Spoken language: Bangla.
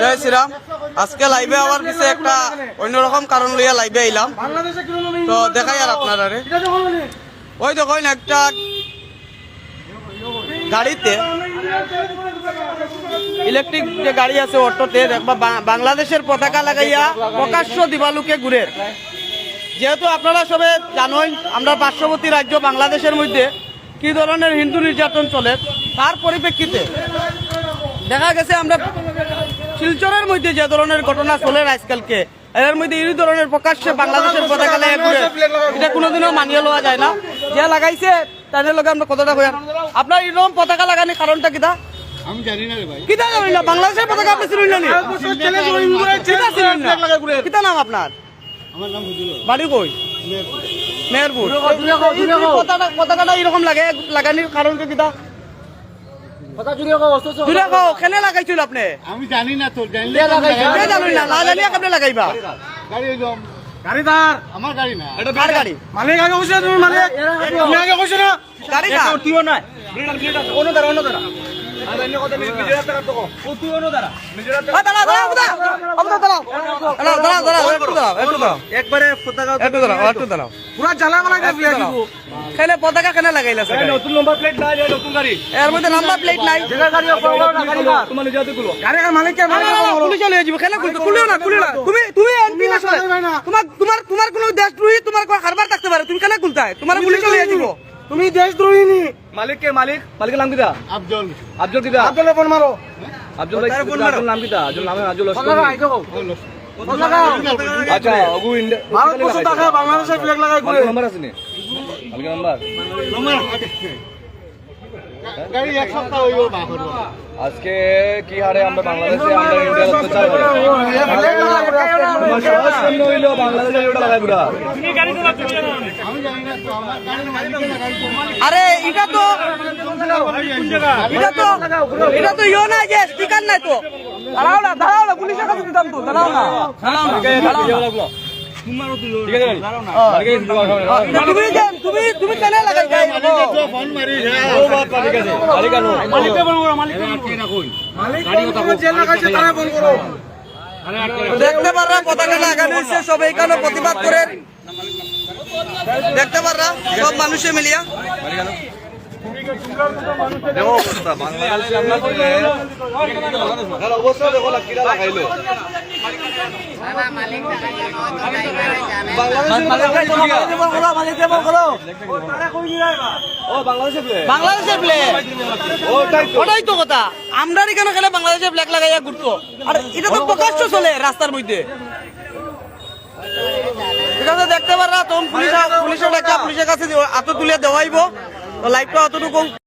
জয় শ্রীরাম। আজকে লাইভে আওয়ার পিছে একটা অন্যরকম কারণ লইয়া লাইভে আইলাম। তো দেখাই আর আপনারা রে ওই দেখুন একটা গাড়িতে ইলেকট্রিক যে গাড়ি আছে অটোতে, দেখবা বাংলাদেশের পতাকা লাগাইয়া প্রকাশ্য দিবালুকে ঘুরে। যেহেতু আপনারা সবে জানেন আমরা পার্শ্ববর্তী রাজ্য বাংলাদেশের মধ্যে কি ধরনের হিন্দু নির্যাতন চলে, তার পরিপ্রেক্ষিতে দেখা গেছে আমরা শিলচরের মধ্যে যে ধরনের ঘটনা চলে আজকালকে এর মধ্যে এই ধরনের প্রকাশ্যে বাংলাদেশের পতাকা এটা কোনোদিনও মানিয়ে লওয়া যায় না। যে লাগাইছে তাদের লগে আমরা কতটা কই আপনার এরকম পতাকা লাগানি কারণটা কিটা? আমি জানি না রে ভাই। কিটা জানেন না বাংলাদেশের পতাকা আপনি চিনুন না কিটা না? কিটা নাম আপনার? আমার নাম হুজুর। বাড়ি কই? মেহেরপুর। পতাকাটা এরকম লাগে লাগানির কারণ কিটা? জুড়ে কও কেনে লাগাইছিল আপনি আমি জানি না তো জানলে কে জানুন না না জানিয়া কেমনে লাগাইবা গাড়ি গাড়িদার আমার গাড়ি না কার গাড়ি মালিক আগে কৈছে তুমি মালিক তুমি আগে না গাড়ি দাঁড়াও, দাঁড়াও। আবুদা, দাঁড়াও। তোমার নিজে না। তুমি তুমি এমপি না। তোমার তোমার তোমার কোনো দেশদ্রোহী তোমার কোনো কারবার থাকতে পারে তুমি কেন খুলতায় তোমার পুলিশে লইয়া যাব তুমি দেশদ্রোহী নি মালিক কে মালিক? মালিকের নাম কিটা আফজল। আব্দুল কিটা আব্দুল ফোন মারো। আব্দুল ভাই আব্দুল নাম কিটা আব্দুল নামে আব্দুল আচ্ছা অগু ইন্ডিয়া ভারত টাকা বাংলাদেশের ফ্ল্যাগ লাগাই ঘুরে নাম্বার আছে নি? মালিকের নাম্বার? আজকে কি হারে আমরা বাংলাদেশে আমরা ইন্ডিয়ার অত্যাচার করে না না আরে এটা তো এটা তো এটা তো ইয়ে নাই যে স্টিকার নাই তো। দাঁড়াও না দাঁড়াও না পুলিশের কাছে দিতাম তো দাঁড়াও না। দাঁড়াও না, না। না, তুমি তুমি কেন লাগাইছা মালিকের তো ফোন মারি ও বাত মালিক আছে। মালিক আনো। দেখতে পাররা পতাকা লাগানো হয়েছে সব এইখানে প্রতিবাদ করেন দেখতে পাররা? সব মানুষে মিলিয়া। অবস্থা দেখো কিরা লাগাইলো বাংলাদেশের প্লেয়ার ওটাই তো। কথা। আমরা কেন খেলে বাংলাদেশের ব্ল্যাক লাগাইয়া ঘুরতো। আর এটা তো প্রকাশ্য চলে রাস্তার মধ্যে। আছে দেখতে পাররা তখন পুলিশ পুলিশের পুলিশের কাছে আত তুলে দেওয়াইব। লাইভটা অতটুকু